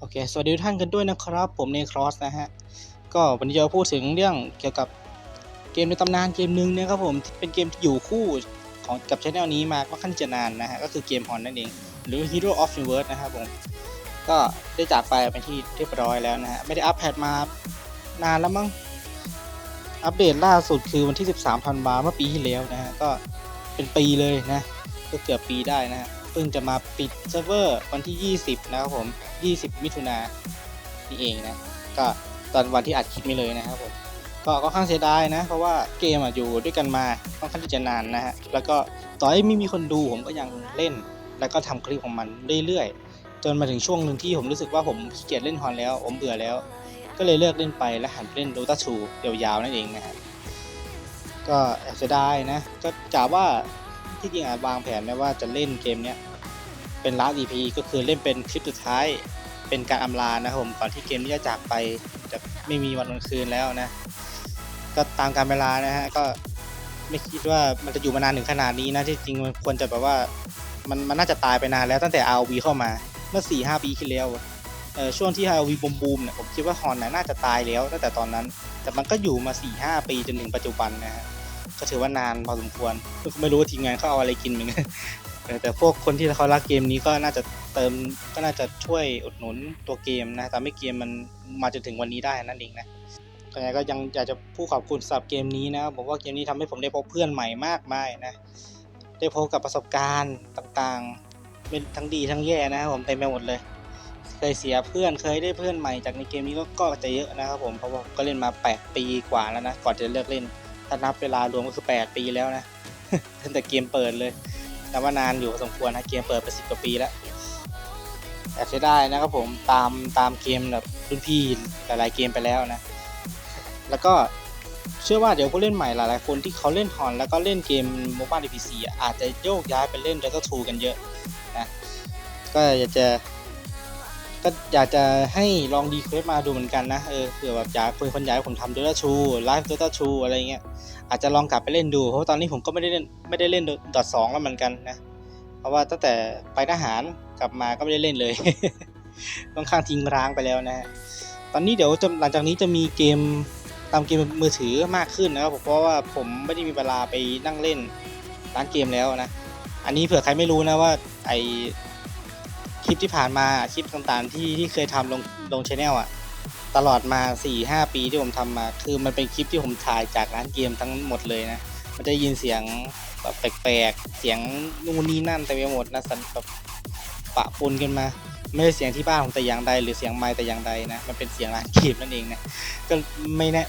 โอเค สวัสดีทุกท่านกันด้วยนะครับ ผมเนครอสนะฮะ ก็วันนี้จะพูดถึงเรื่องเกี่ยวกับเกมในตำนานเกมหนึ่งนะครับผมที่เป็นเกมที่อยู่คู่ของกับช anel นี้มาค่อนข้างจะนานนะฮะ ก็คือเกมฮอนนั่นเอง หรือ Hero of Universe นะครับผม ก็ได้จากไปเป็นที่เรียบร้อยแล้วนะฮะ ไม่ได้อัปเดตมานานแล้วมั้ง อัปเดตล่าสุดคือวันที่ 13ธันวาเมื่อปีที่แล้วนะฮะ ก็เป็นปีเลยนะ ก็เกือบปีได้นะฮะ พิ่งจะมาปิดเซิร์ฟเวอร์วันที่ 20 นะครับผม 20 มิถุนายนนี่เองนะ ก็ตอนวันที่อัดคลิปนี้เลยนะครับผมก็ค่อนข้างเสียดายนะ เพราะว่าเกมอะอยู่ด้วยกันมาค่อนข้างที่จะนานนะฮะแล้วก็ต่อให้ไม่มีคนดูผมก็ยังเล่น แล้วก็ทำคลิปของมันเรื่อยๆ จนมาถึงช่วงหนึ่งที่ผมรู้สึกว่าผมเกียจเล่นฮอนแล้ว ผมเบื่อแล้ว ก็เลยเลิกเล่นไปแล้วหันไปเล่น Dota 2ยาวๆนั่นเองนะฮะก็เสียดายนะก็กะว่าที่จริงอาจวางแผนไว้ว่าจะเล่นเกมเนี้ย เป็นลาส EP ก็คือเล่นเป็นคลิปสุดท้าย เป็นการอำลานะครับผมก่อนที่เกมนี้จะจากไปจะไม่มีวันกลางคืนแล้วนะ ก็ตามการเวลานะฮะก็ไม่คิดว่ามันจะอยู่มานานถึงขนาดนี้นะที่จริงมันควรจะแบบว่ามันมันน่าจะตายไปนานแล้วตั้งแต่ RV เข้ามาเมื่อ4 5ปีที่แล้วเออช่วงที่ RV บูมบูมเนี่ยผมคิดว่าฮอนน่ะน่าจะตายแล้วตั้งแต่ตอนนั้น แต่มันก็อยู่มา4 5ปีจนถึงปัจจุบันนะฮะก็ถือว่านานพอสมควรไม่รู้ว่าทีมงานเขาเอาอะไรกินเหมือนกัน แต่พวกคนที่เขารักเกมนี้ก็น่าจะเติมก็น่าจะช่วยอุดหนุนตัวเกมนะทำให้เกมมันมาจนถึงวันนี้ได้นั่นเองนะก็ยังไงก็ยังอยากจะพูดขอบคุณสำหรับเกมนี้นะครับอกว่าเกมนี้ทำให้ผมได้พบเพื่อนใหม่มากมายนะได้พบกับประสบการณ์ต่างๆ เป็นทั้งดีทั้งแย่นะครับผมเต็มไปหมดเลย เคยเสียเพื่อนเคยได้เพื่อนใหม่จากในเกมนี้ก็ก็จะเยอะนะครับผมเพราะว่าก็เล่นมา 8 ปีกว่าแล้วนะก่อนจะเลิกเล่นถ้านับเวลารวมก็คือ 8 ปีแล้วนะตั้งแต่เกมเปิดเลย แต่ว่านานอยู่พอสมควรนะเกมเปิดไปสิบกว่าปีแล้วแต่ใช้ได้นะครับผมตามตามเกมแบบรุ่นพี่หลายๆเกมไปแล้วนะ แล้วก็เชื่อว่าเดี๋ยวผู้เล่นใหม่หลายๆคนที่เขาเล่นฮอน แล้วก็เล่นเกมโมบ้าดีพีซีอาจจะโยกย้ายไปเล่น Dota 2 กันเยอะนะก็อยากจะ ก็อยากจะให้ลองดีเควสมาดูเหมือนกันนะเออเผื่อแบบอยากคนคนอยากให้ผมทำ Dota 2ไลฟ์ Dota 2อะไรเงี้ยอาจจะลองกลับไปเล่นดูเพราะาตอนนี้ผมก็ไม่ได้เล่นไม่ได้เล่นดอทสองแล้วเหมือนกันนะเพราะว่าตั้งแต่ไปทหารกลับมาก็ไม่ได้เล่นเลยค่อนข้างทิ้งร้างไปแล้วนะฮะตอนนี้เดี๋ยวหลังจากนี้จะมีเกมตามเกมมือถือมากขึ้นนะครับเพราะว่าผมไม่ได้มีเวลาไปนั่งเล่นร้านเกมแล้วนะ อันนี้เผื่อใครไม่รู้นะว่าไอ คลิปที่ผ่านมาคลิปต่างๆที่ที่เคยทำลงลงชแนลอะตลอดมา4 5ปีที่ผมทำมา คือมันเป็นคลิปที่ผมถ่ายจากร้านเกมทั้งหมดเลยนะมันจะยินเสียงแบบแปลกๆ เสียงนู่นนี่นั่นเต็มไปหมดนะสันแบบปะปนกันมา ไม่ใช่เสียงที่บ้านผมแต่อย่างใด หรือเสียงไม้แต่อย่างใดนะ มันเป็นเสียงร้านเกมนั่นเองนะก็ไม่แน่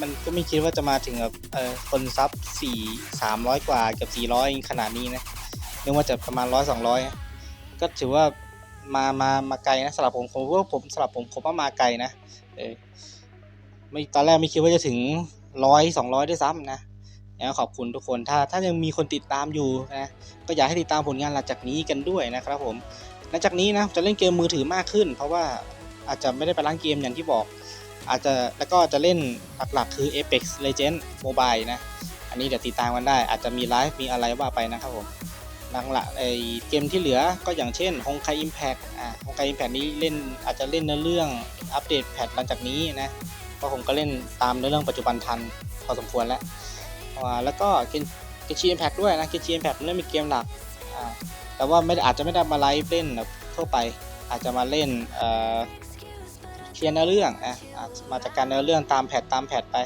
มันก็ไม่คิดว่าจะมาถึงแบบเออคนซับสี่สามร้อยกว่าเกับสี่ร้อยขนาดนี้นะนึกว่าจะประมาณร้อยสองร้อยก็ถือว่า มามามาไกลนะสำหรับผมผมว่าผมสำหรับผมผมว่ามาไกลนะเออไม่ตอนแรกไม่คิดว่าจะถึงร้อยสองร้อยด้วยซ้ำนะยังไงขอบคุณทุกคนถ้าถ้ายังมีคนติดตามอยู่นะก็อยากให้ติดตามผลงานหลังจากนี้กันด้วยนะครับผมหลังจากนี้นะจะเล่นเกมมือถือมากขึ้น เพราะว่าอาจจะไม่ได้ไปร้านเกมอย่างที่บอก อาจจะแล้วก็จะเล่นหลักๆคือ Apex Legends Mobile นะ อันนี้เดี๋ยวติดตามกันได้ อาจจะมีไลฟ์มีอะไรว่าไปนะครับผม หลังละไอเกมที่เหลือก็อย่างเช่นฮงไคอิมแพกอ่าฮงไคอิมแพกนี้เล่นอาจจะเล่นเนื้อเรื่องอัปเดตแพทหลังจากนี้นะเพราะผมก็เล่นตามเนื้อเรื่องปัจจุบันทันพอสมควรแล้วอ่าแล้วก็เกนเกนชีอิมแพกด้วยนะเกนชีอิมแพกนั่นเป็นเกมหลักอ่าแต่ว่าไม่อาจจะไม่ได้มาไลฟ์เล่นแบบทั่วไป อาจจะมาเล่นเอ่อเคลียร์เนื้อเรื่องอะอาจจะมาจากการเนื้อเรื่องตามแพทตามแพทไป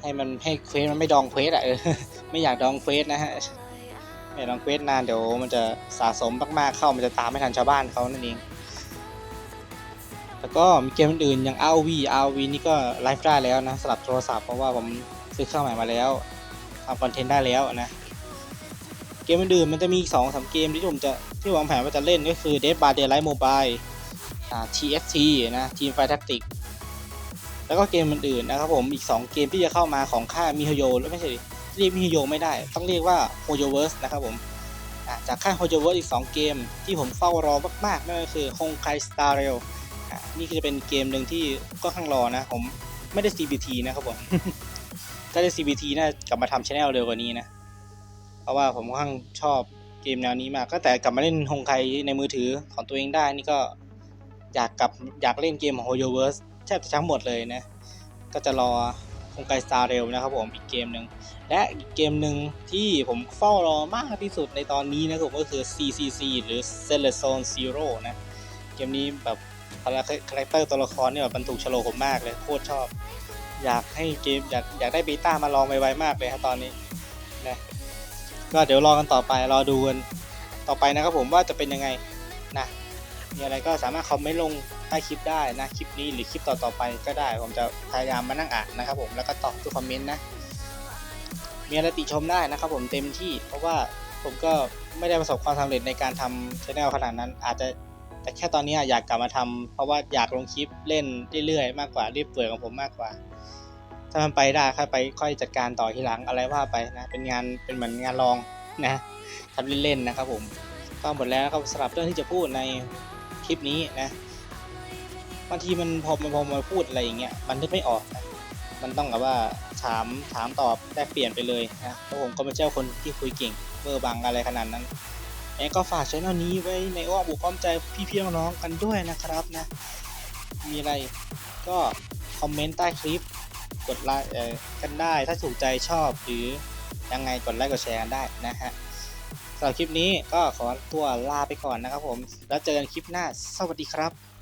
ให้มันให้เควสมันไม่ดองเควสอะเออไม่อยากดองเควสนะฮะ ไม่อยากดองเควสนานเดี๋ยวมันจะสะสมมากๆเข้ามันจะตามไม่ทันชาวบ้านเขานั่นเองแล้วก็มีเกมอื่นๆอย่าง RV RV นี่ก็ไลฟ์ได้แล้วนะสำหรับโทรศัพท์เพราะว่าผมซื้อเครื่องใหม่มาแล้วทำคอนเทนต์ได้แล้วนะ เกมอื่นๆมันจะมีสองสาเกมที่ผมจะที่วางแผนว่าจะเล่นก็คือ Dead by Daylight Mobile อ่า TFT นะ Team Fight Tactics แล้วก็เกมอื่นๆนะครับผมอีก 2 เกมที่จะเข้ามาของค่ายมิโฮโยแล้วไม่ใช่ดิ เรียกมิโฮโยไม่ได้ ต้องเรียกว่าโฮโยเวิร์สนะครับผมจากค่ายโฮโยเวิร์สอีก 2 เกมที่ผมเฝ้ารอมากๆนั่นก็คือฮงไคสตาร์เรลนี่ก็จะเป็นเกมหนึ่งที่ก็ข้างรอนะ ผมไม่ได้ CBT นะครับผมถ้าได้ CBT น่ากลับมาทำช anel เร็วกว่านี้นะ เพราะว่าผมค่อนข้างชอบเกมแนวนี้มาก ก็แต่กลับมาเล่นฮงไคในมือถือของตัวเองได้นี่ก็อยากกลับอยากเล่นเกมของ Hoyo Verse แทบจะทั้งหมดเลยนะ ก็จะรอ คงไกสตาร์เร็วนะครับผมอีกเกมหนึ่งและอีกเกมหนึ่งที่ผมเฝ้ารอมากที่สุดในตอนนี้นะครับผมก็คือ CCC หรือ c e l e s o n Zero นะเกมนี้แบบคาแรคเตอร์ตัวละครเนี่ยแบบมันถูกโลผมมากเลยโคตรชอบ อยากให้เกมอยากอยากได้บีต้ามาลองไวๆมากเลยครับตอนนี้นะก็เดี๋ยวรอกันต่อไปรอดูกันต่อไปนะครับผมว่าจะเป็นยังไงนะมีอะไรก็สามารถคอมเมนต์ลง ใต้คลิปได้นะคลิปนี้หรือคลิปต่อๆไปก็ได้ ผมจะพยายามมานั่งอ่านนะครับผมแล้วก็ตอบทุกคอมเมนต์นะมีอะไรติชมได้นะครับผมเต็มที่เพราะว่าผมก็ไม่ได้ประสบความสำเร็จในการทำชแนลขนาดนั้น อาจจะแต่แค่ตอนนี้อยากกลับมาทำเพราะว่าอยากลงคลิปเล่นเรื่อยๆมากกว่ารีบเปื่อยของผมมากกว่า ถ้ามันไปได้ค่อยไปค่อยจัดการต่อทีหลังอะไรว่าไปนะเป็นงานเป็นเหมือนงานรองนะทำเล่นๆนะครับผมก็หมดแล้วครับสำหรับเรื่องที่จะพูดในคลิปนี้นะางทีมันพอมันพอมาพูดอะไรอย่างเงี้ยมันนึกไม่ออกนะมันต้องแบบว่าถามถามตอบแลกเปลี่ยนไปเลยนะเพราะผมก็ไม่ใช่คนที่คุยเก่งเบอร์บังอะไรขนาดนั้นเองก็ฝากช่องนี้ไว้ในอ้อมอกอ้อมใจพี่ๆน้องๆกันด้วยนะครับนะ มีอะไรก็คอมเมนต์ใต้คลิปกดไลค์กันได้ถ้าถูกใจชอบหรือยังไงกดไลค์กดแชร์กันได้นะฮะสำหรับคลิปนี้ก็ขอตัวลาไปก่อนนะครับผม แล้วเจอกันคลิปหน้า สวัสดีครับ